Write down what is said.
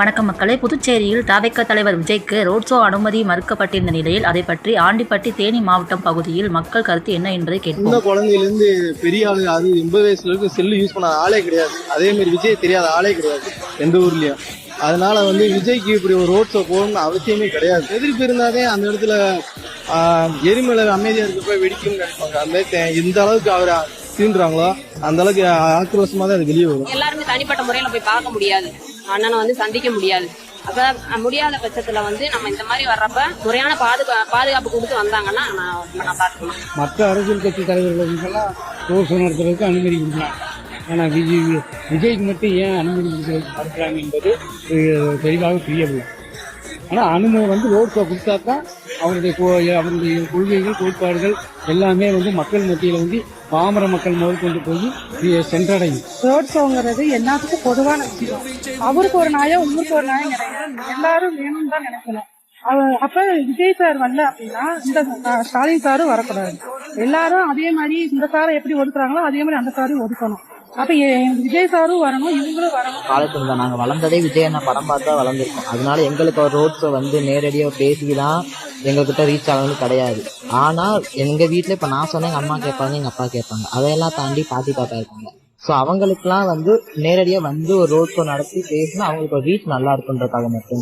வணக்கம் மக்களே. புதுச்சேரியில் தாவேக்க தலைவர் விஜய்க்கு ரோட் ஷோ அனுமதி மறுக்கப்பட்டிருந்த நிலையில் அதை பற்றி ஆண்டிப்பட்டி தேனி மாவட்டம் பகுதியில் மக்கள் கருத்து என்ன என்பதை கேட்போம். குழந்தையிலேருந்து பெரிய ஆளு அது எண்பது வயசுல இருக்கு செல்லு யூஸ் பண்ண ஆளே கிடையாது. அதே மாதிரி விஜய் தெரியாத ஆளே கிடையாது. எந்த ஊர்லயும். அதனால வந்து விஜய்க்கு இப்படி ஒரு ரோட் ஷோ போகணும்னு அவசியமே கிடையாது. எதிர்ப்பு இருந்தாதே அந்த இடத்துல எரிமலை அமைதியா இருக்கப்ப வெடிக்கும்னு நினைப்பாங்க. அந்த எந்த அளவுக்கு அவரை தீண்டுறாங்களோ அந்த அளவுக்கு ஆக்ரோஷமா தான் அது வெளியே வரும். எல்லாருமே தனிப்பட்ட முறையில போய் பார்க்க முடியாது. அண்ணனை வந்து சந்திக்க முடியாது. அப்ப முடியாத பட்சத்துல வந்து நம்ம இந்த மாதிரி வர்றப்ப முறையான பாதுகா பாதுகாப்பு கொடுத்து வந்தாங்கன்னா நான் ரொம்ப நல்லா இருக்கும் மற்ற அரசியல் கட்சி தலைவர்களுக்கெல்லாம் ரோஸ் நடத்துறதுக்கு அனுமதி கொடுக்கலாம். ஆனால் விஜய் விஜய்க்கு மட்டும் ஏன் அனுமதி கொடுக்கறதுக்கு மறுக்கிறாங்க என்பது தெளிவாக புரியவில்லை. ஆனால் அனுமதி வந்து ரோட் ஷோ கொடுத்தா தான் அவருடைய அவருடைய கொள்கைகள் கோட்பாடுகள் எல்லாமே வந்து மக்கள் மத்தியில் வந்து பாமர மக்கள் முதல் கொண்டு போய் சென்றடையும். ரோட் ஷோங்கிறது எல்லாத்துக்கும் பொதுவான விஷயம். அவருக்கு ஒரு நாயம் உங்களுக்கு ஒரு நாயம் கிடையாது. எல்லாரும் வேணும்னு தான் நினைக்கணும். அப்ப விஜய் சார் வரல அப்படின்னா இந்த ஸ்டாலின் சாரும் வரக்கூடாது. எல்லாரும் அதே மாதிரி இந்த சாரை எப்படி ஒதுக்குறாங்களோ அதே மாதிரி அந்த சாரையும் ஒதுக்கணும். அப்ப எ- விஜய் சாரும் வரணும் இவங்களும் வரணும். காலத்துல தான் நாங்கள் வளர்ந்ததே விஜய் அண்ணா படம் பார்த்து வளர்ந்துருக்கோம். அதனால எங்களுக்கு ஒரு ரோட் ஷோ வந்து நேரடியாக பேசி தான் எங்ககிட்ட ரீச் ஆகணும்னு கிடையாது. ஆனால் எங்கள் வீட்டில் இப்போ நான் சொன்னேன் எங்கள் அம்மா கேட்பாங்க எங்கள் அப்பா கேட்பாங்க. அதையெல்லாம் தாண்டி பாட்டி பாப்பா இருக்காங்க. ஸோ அவங்களுக்குலாம் வந்து நேரடியாக வந்து ஒரு ரோட் ஷோ நடத்தி பேசினா அவங்களுக்கு ஒரு ரீச் நல்லா இருக்குன்றதுக்காக மட்டும்.